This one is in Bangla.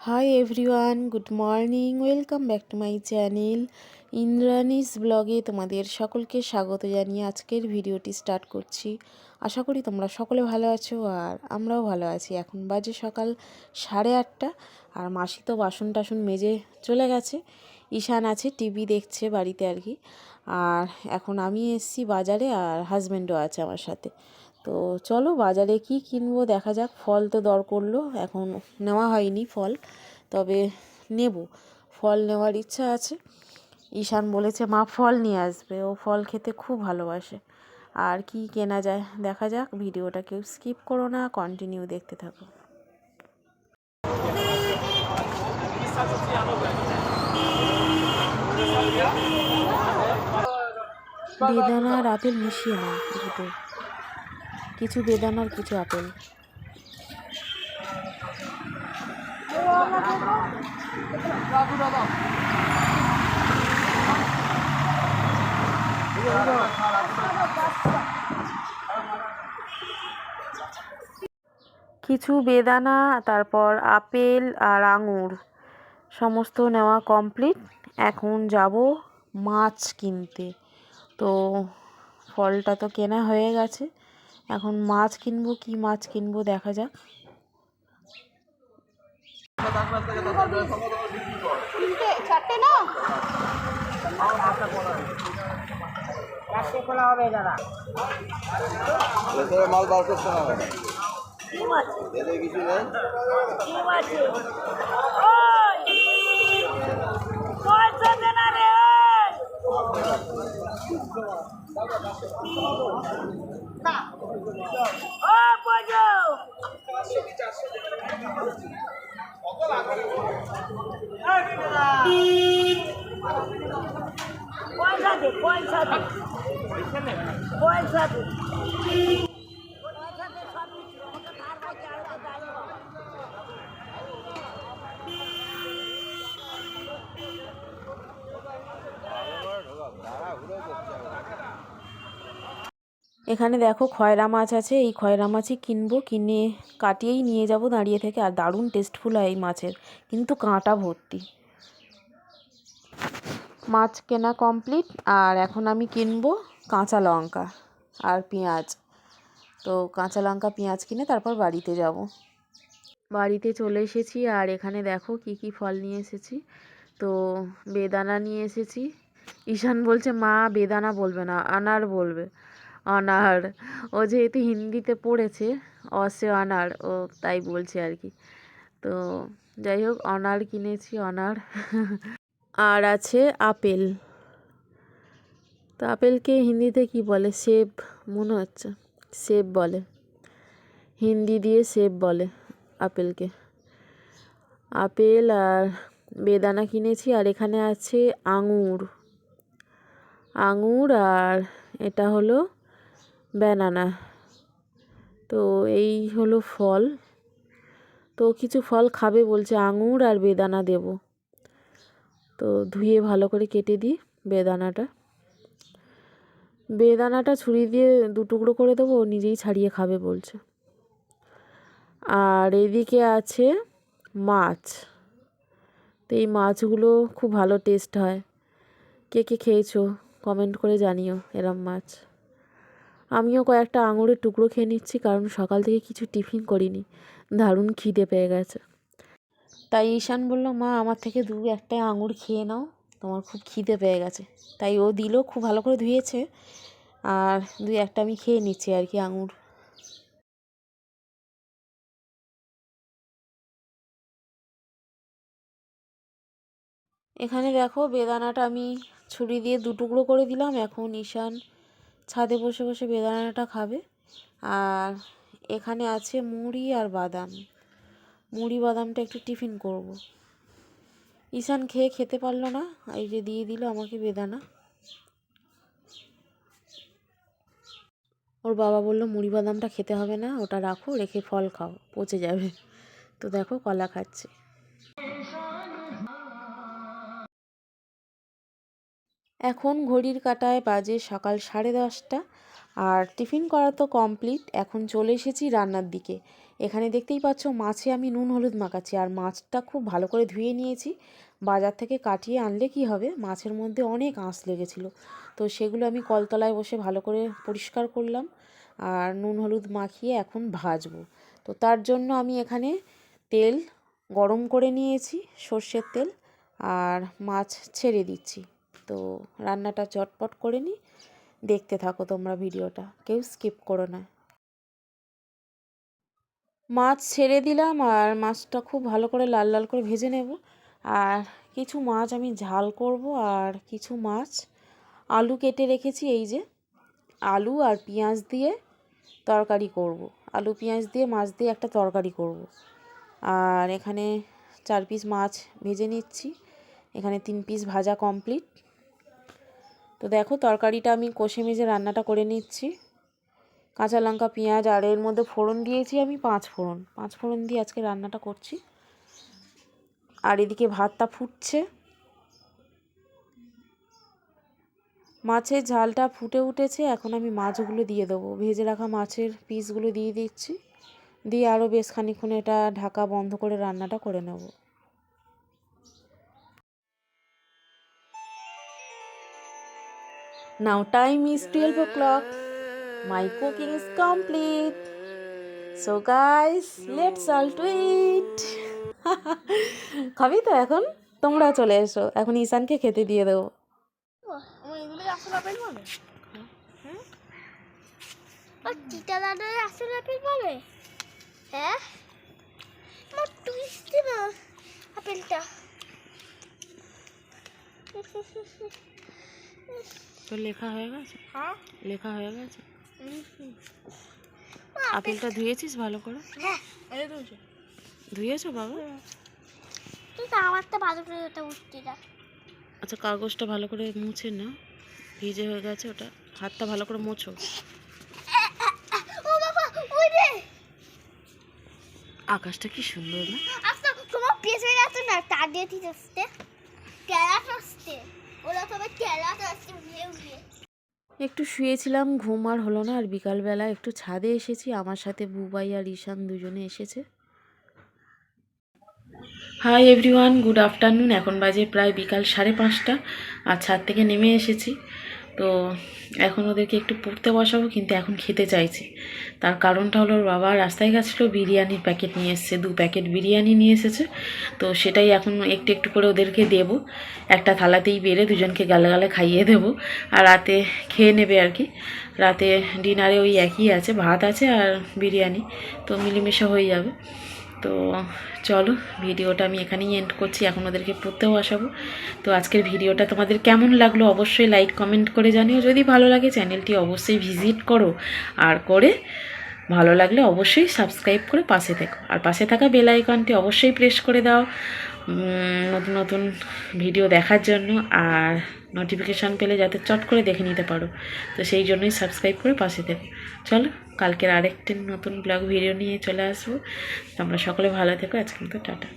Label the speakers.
Speaker 1: Hi everyone good morning welcome back to my channel Indrani's ব্লগে তোমাদের সকলকে স্বাগত জানিয়ে আজকের ভিডিওটি স্টার্ট করছি। আশা করি তোমরা সকলে ভালো আছো আর আমরাও ভালো আছি। এখন বাজে সকাল সাড়ে আটটা আর মাসি তো বাসন টাসন মেজে চলে গেছে। ঈশান আছে, টিভি দেখছে বাড়িতে আর কি। আর এখন আমি এসছি বাজারে আর হাজব্যান্ডও আছে আমার সাথে। তো চলো বাজারে কি কিনবো দেখা যাক, ফল তো দর করল, এখন নেওয়া হয়নি ফল, তবে নেব। ফল নেওয়ার ইচ্ছা আছে। ঈশান বলেছে, মা, ফল নিয়ে আসবে, ও ফল খেতে খুব ভালোবাসে। আর কি কেনা যায় দেখা যাক, ভিডিওটা কেউ স্কিপ করো না কন্টিনিউ দেখতে থাকো। বেদানা আর আপেল মিশিয়ে নাও দুটো। কিছু বেদানা আর কিছু আপেল। কিছু বেদানা, তারপর আপেল আর আঙুর। সমস্ত নেওয়া কমপ্লিট এখন যাব মাছ কিনতে। তো ফলটা তো কেনা হয়ে গেছে। এখন মাছ কিনবো কি মাছ কিনবো দেখা যাক।
Speaker 2: মাল বার করতে হবে। কিছু নেই।
Speaker 3: পয়সা দে পয়সা দে। পয়সা দে।
Speaker 1: এখানে দেখো খয়রা মাছ আছে, এই খয়রা মাছই কিনবো, কিনে কাটিয়েই নিয়ে যাব দাঁড়িয়ে থেকে। আর দারুণ টেস্টফুল হয় এই মাছের, কিন্তু কাঁটা ভর্তি। মাছ কেনা কমপ্লিট আর এখন আমি কিনবো কাঁচা লঙ্কা আর পেঁয়াজ। তো কাঁচা লঙ্কা, পেঁয়াজ কিনে তারপর বাড়িতে যাব। বাড়িতে চলে এসেছি, আর এখানে দেখো কি কি ফল নিয়ে এসেছি। তো বেদানা নিয়ে এসেছি। ঈশান বলছে, মা, বেদানা বলবে না, আনার বলবে। অনার ও যেহেতু হিন্দিতে পড়েছে, অসে অনার, ও তাই বলছে আর কি। তো যাই হোক, অনার কিনেছি, অনার। আর আছে আপেল। তো আপেলকে হিন্দিতে কি বলে? সেব, মনে হচ্ছে। সেব বলে। হিন্দি দিয়ে সেব বলে আপেলকে। আপেল আর বেদানা কিনেছি আর এখানে আছে আঙুর। আঙুর আর এটা হলো ব্যানানা। তো এই হলো ফল। তো কিছু ফল খাবে বলছে, আঙুর আর বেদানা দেব। তো ধুয়ে ভালো করে কেটে দিই বেদানাটা। বেদানাটা ছুরি দিয়ে দু টুকরো করে দেবো নিজেই ছাড়িয়ে খাবে বলছে। আর এদিকে আছে মাছ। তো এই মাছগুলো খুব ভালো টেস্ট হয়। কে কে খেয়েছো? কমেন্ট করে জানিও, এরম মাছ। আমিও কয়েকটা আঙুরের টুকরো খেয়ে নিচ্ছি, কারণ সকাল থেকে কিছু টিফিন করিনি। দারুণ খিদে পেয়ে গেছে। তাই ঈশান বলল, মা, আমার থেকে দু একটা আঙুর খেয়ে নাও, তোমার খুব খিদে পেয়ে গেছে। তাই ও দিল, খুব ভালো করে ধুয়েছে, আর দুই একটা আমি খেয়ে নিচ্ছি আর কি আঙুর। এখানে দেখো, বেদানাটা আমি ছুরি দিয়ে দু টুকরো করে দিলাম। এখন ঈশান ছাদে বসে বসে বেদানাটা খাবে। আর এখানে আছে মুড়ি আর বাদাম। মুড়ি বাদামটা একটু টিফিন করব। ঈশান খেয়ে খেতে পারল না, এই যে দিয়ে দিল আমাকে বেদানা। ওর বাবা বলল, মুড়ি বাদামটা খেতে হবে না, ওটা রাখো, রেখে ফল খাও, পচে যাবে। তো দেখো কলা খাচ্ছে। এখন ঘড়ির কাঁটায় বাজে সকাল সাড়ে দশটা আর টিফিন করা তো কমপ্লিট, এখন চলে এসেছি রান্নার দিকে। এখানে দেখতেই পাচ্ছ মাছে আমি নুন হলুদ মাখাচ্ছি আর মাছটা খুব ভালো করে ধুয়ে নিয়েছি। বাজার থেকে কাটিয়ে আনলে কি হবে? মাছের মধ্যে অনেক আঁশ লেগেছিল। তো সেগুলো আমি কলতলায় বসে ভালো করে পরিষ্কার করলাম আর নুন হলুদ মাখিয়ে এখন ভাজবো। তো তার জন্য আমি এখানে তেল গরম করে নিয়েছি, সর্ষের তেল আর মাছ ছেড়ে দিচ্ছি। তো রান্নাটা চটপট করে নিই দেখতে থাকো তোমরা ভিডিওটা। কেউ স্কিপ করো না। মাছ ছেড়ে দিলাম আর মাছটা খুব ভালো করে লাল লাল করে ভেজে নেব। আর কিছু মাছ আমি ঝাল করব আর কিছু মাছ আলু কেটে রেখেছি এই যে। আলু আর পেঁয়াজ দিয়ে তরকারি করব। আলু, পেঁয়াজ দিয়ে, মাছ দিয়ে একটা তরকারি করব। আর এখানে চার পিস মাছ ভেজে নিচ্ছি। এখানে তিন পিস ভাজা কমপ্লিট। তো দেখো তরকারিটা আমি কষে মেজে রান্নাটা করে নিচ্ছি। কাঁচা লঙ্কা, পেঁয়াজ আর এর মধ্যে ফোড়ন দিয়েছি আমি, পাঁচ ফোড়ন। পাঁচ ফোড়ন দিয়ে আজকে রান্নাটা করছি। আর এদিকে ভাতটা ফুটছে। মাছের ঝালটা ফুটে উঠেছে, এখন আমি মাছগুলো দিয়ে দেবো। ভেজে রাখা মাছের পিসগুলো দিয়ে দিচ্ছি। দিয়ে আরও বেশ খানিক্ষণ এটা ঢাকা বন্ধ করে রান্নাটা করে নেব। Now time is 12 o'clock. My cooking is complete. So guys, let's all to eat. খাবি তো এখন তোমরা চলে এসো এখন ঈশানকে খেতে দিয়ে দেবো
Speaker 3: হ্যাঁ আপেলটা
Speaker 1: তোর লেখা হয়ে গেছে?
Speaker 3: হ্যাঁ।
Speaker 1: লেখা হয়ে গেছে? আপেলটা ধুয়েছিস ভালো করে?
Speaker 3: হ্যাঁ তো
Speaker 1: ধুয়েছো। বাবা?
Speaker 3: আমারটা ভালো করে ওটা উঠতে না।
Speaker 1: আচ্ছা কাগজটা ভালো করে মুছে না। ভিজে হয়ে গেছে ওটা। হাতটা ভালো করে মোছো। আকাশটা কি সুন্দর না?
Speaker 3: আচ্ছা তোমার পেছনে আছে না? তার দিয়ে ঠিক আসতে।
Speaker 1: একটু শুয়েছিলাম, ঘুম আর হলো না, আর বিকালবেলা একটু ছাদে এসেছি, আমার সাথে বুবাই আর ঈশান দুজনে এসেছে। হাই এভরিওয়ান গুড আফটারনুন এখন বাজে প্রায় বিকাল সাড়ে পাঁচটা, আর ছাদ থেকে নেমে এসেছি। তো এখন ওদেরকে একটু পড়তে বসাবো, কিন্তু এখন খেতে চাইছে। তার কারণটা হলো বাবা রাস্তায় গেছিল, বিরিয়ানির প্যাকেট নিয়ে এসেছে, দু প্যাকেট বিরিয়ানি নিয়ে এসেছে। তো সেটাই এখন একটু একটু করে ওদেরকে দেবো। একটা থালাতেই বেড়ে দুজনকে গালে গালে খাইয়ে দেবো। আর রাতে খেয়ে নেবে আর কি। রাতে ডিনারে ওই একই আছে, ভাত আছে আর বিরিয়ানি। তো মিলেমিশে হয়ে যাবে। তো চলো, ভিডিওটা আমি এখানেই এন্ড করছি। এখন ওদেরকে পড়তেও আসাবো তো আজকের ভিডিওটা তোমাদের কেমন লাগল অবশ্যই লাইক কমেন্ট করে জানিও। যদি ভালো লাগে চ্যানেলটি অবশ্যই ভিজিট করো। আর করে ভালো লাগলে অবশ্যই সাবস্ক্রাইব করে পাশে থেকো। আর পাশে থাকা বেল আইকনটি অবশ্যই প্রেস করে দাও। নতুন নতুন ভিডিও দেখার জন্য। আর নোটিফিকেশান পেলে যাতে চট করে দেখে নিতে পারো। তো সেই জন্যই সাবস্ক্রাইব করে পাশে দেবো চলো, কালকের আরেকটি নতুন ব্লগ ভিডিও নিয়ে চলে আসব। তোমরা সকলে ভালো থেকো। আজকে তো টাটা।